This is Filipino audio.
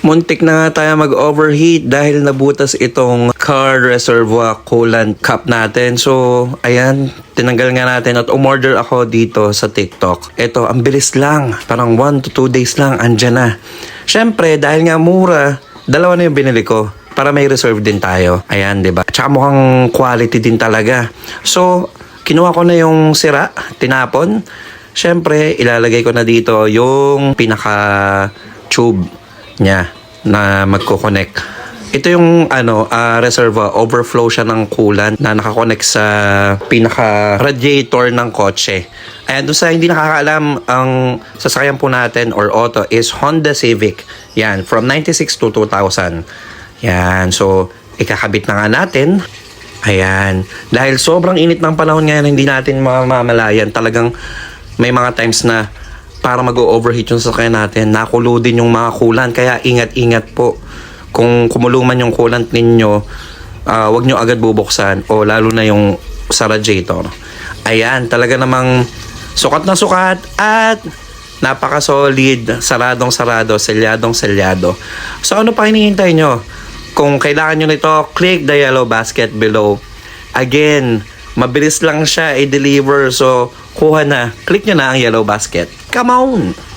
Muntik na nga tayo mag-overheat dahil nabutas itong car reservoir coolant cap natin. So, ayan, tinanggal nga natin at umorder ako dito sa TikTok. Ito, ang bilis lang. Parang 1 to 2 days lang, andyan na. Siyempre, dahil nga mura, dalawa na yung binili ko para may reserve din tayo. Ayan, 'di ba? Tsaka mukhang quality din talaga. So, kinuha ko na yung sira, tinapon. Siyempre, ilalagay ko na dito yung pinaka tube niya na magko-connect. Ito yung ano, ah, reservoir, overflow siya ng coolant na nakakonect sa pinaka radiator ng kotse. Ayan, doon sa hindi nakakaalam, ang sasakyan po natin or auto is Honda Civic. Yan, from 96 to 2000. Yan, so ikakabit na nga natin. Ayan, dahil sobrang init ng panahon ngayon, hindi natin mamamalayan. Talagang may mga times na para mag-overheat yung sasakyan natin, nakulo din yung mga coolant. Kaya ingat-ingat po. Kung kumuluman yung coolant ninyo, ah, wag nyo agad bubuksan o lalo na yung sa radiator. Ayan, talaga namang sukat na sukat at napaka-solid, saradong-sarado, selyadong-selyado. So ano pa hinihintay nyo? Kung kailangan nyo nito, click the yellow basket below. Again, mabilis lang siya i-deliver. So, kuha na. Click nyo na ang yellow basket. Come on!